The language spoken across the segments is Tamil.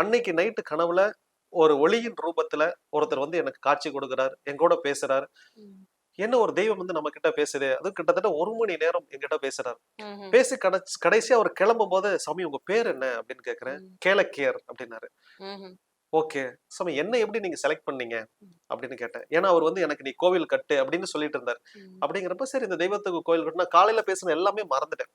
அன்னைக்கு நைட்டு கனவுல ஒரு ஒளியின் ரூபத்துல ஒருத்தர் வந்து எனக்கு காட்சி கொடுக்கிறார் என் கூட பேசுறாரு. என்ன ஒரு தெய்வம் வந்து நம்ம கிட்ட பேசுது அது கிட்டத்தட்ட ஒரு மணி நேரம் என்கிட்ட பேசுறாரு. பேசி கடைசி கடைசியா அவர் கிளம்பும் போது சாமி உங்க பேர் என்ன அப்படின்னு கேக்குறேன். கேலக்கியர் அப்படின்னாரு. ஓகே சாமி என்ன எப்படி நீங்க செலக்ட் பண்ணீங்க அப்படின்னு கேட்டேன் ஏன்னா அவர் வந்து எனக்கு நீ கோவில் கட்டு அப்படின்னு சொல்லிட்டு இருந்தார். அப்படிங்கிறப்ப சரி இந்த தெய்வத்துக்கு கோயில் கட்டுனா காலையில பேசின எல்லாமே மறந்துட்டேன்.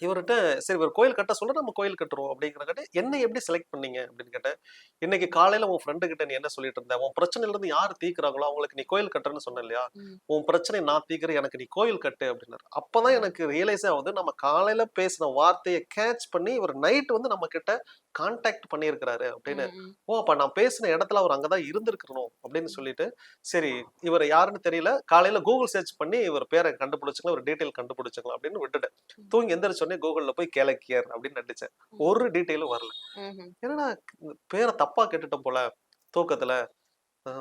இவர்கிட்ட சரி இவர் கோயில் கட்ட சொல்ல நம்ம கோயில் கட்டுறோம் அப்படிங்கிறக்காட்டி என்ன எப்படி செலக்ட் பண்ணீங்க? அப்படின்னு கேட்டேன். இன்னைக்கு காலையில உன் ஃப்ரெண்டு கிட்ட நீ என்ன சொல்லிட்டு இருந்த? உன் பிரச்சனையில இருந்து யார் தீக்குறாங்களோ அவங்களுக்கு நீ கோயில் கட்டுறேன்னு சொன்ன இல்லையா. உன் பிரச்சனை நான் தீக்கிறேன் எனக்கு நீ கோயில் கட்டு அப்படின்னாரு. அப்பதான் எனக்கு ரியலைஸ் ஆகுது நம்ம காலையில பேசின வார்த்தையை கேட்ச் பண்ணி இவர் நைட் வந்து நம்ம கிட்ட கான்டாக்ட் பண்ணியிருக்கிறாரு அப்படின்னு. ஓ அப்ப நான் பேசின இடத்துல அவர் அங்கதான் இருந்திருக்கணும். அப்படின்னு சொல்லிட்டு சரி இவர் யாருன்னு தெரியல. காலையில கூகுள் சர்ச் பண்ணி இவர் பேரை கண்டுபிடிச்சுக்கலாம் ஒரு டீட்டெயில் கண்டுபிடிச்சுக்கலாம் அப்படின்னு விட்டுட்டேன். தூங்கி எந்திரிச்ச உடனே கூகுள்ல போய் கேலக்கியர் அப்படின்னு நடிச்சேன். ஒரு டீட்டெயிலும் வரல. இந்த பேரை தப்பா கேட்டுட்டோம் போல தூக்கத்துல.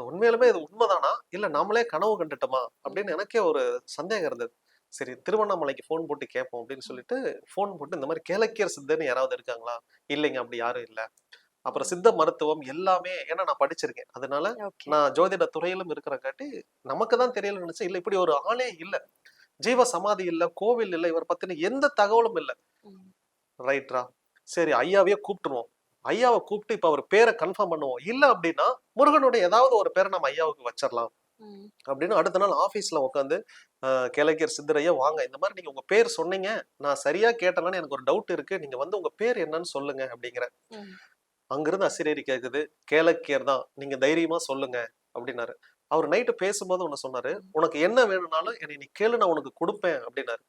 உண்மையிலுமே இது உண்மைதானா? இல்ல நாமளே கனவு கண்டுட்டோமா? அப்படின்னு எனக்கே ஒரு சந்தேகம் இருந்தது. சரி திருவண்ணாமலைக்கு ஃபோன் போட்டு கேட்போம் அப்படின்னு சொல்லிட்டு ஃபோன் போட்டு இந்த மாதிரி கேலக்கியர் சித்தன்னு யாராவது இருக்காங்களா? இல்லைங்க அப்படி யாரும் இல்ல. அப்புறம் சித்த மருத்துவம் எல்லாமே ஏன்னா நான் படிச்சிருக்கேன். அதனால. நான் ஜோதிட துறையிலும் இருக்கிறங்காட்டி நமக்கு தான் தெரியல நினைச்சேன். இல்ல இப்படி ஒரு ஆளே இல்ல. ஜீவ சமாதி இல்ல கோவில் இல்ல இவர் பத்தின எந்த தகவலும் இல்ல. ரைட்ரா சரி ஐயாவையே கூப்பிட்டுருவோம். ஐயாவை கூப்பிட்டு இப்ப அவர் பேரை கன்ஃபார்ம் பண்ணுவோம். இல்ல அப்படின்னா முருகனுடைய ஏதாவது ஒரு பேரை நம்ம ஐயாவுக்கு வச்சிடலாம். அப்படின்னு அடுத்த நாள் ஆபீஸ்ல உட்காந்து கிழக்கியர் சித்தரையா வாங்க. இந்த மாதிரி நீங்க உங்க பேர் சொன்னீங்க. நான் சரியா கேட்டேனான்னு எனக்கு ஒரு டவுட் இருக்கு. நீங்க வந்து உங்க பேர் என்னன்னு சொல்லுங்க அப்படிங்கிற. அங்கிருந்து அசிரேரி கேக்குது. கேலக்கியர் தான். நீங்க தைரியமா சொல்லுங்க அப்படின்னாரு. அவர் நைட்டு பேசும்போது ஒண்ணு சொன்னாரு உனக்கு என்ன வேணும்னாலும் என்னை நீ கேளு நான் உனக்கு கொடுப்பேன் அப்படின்னாரு.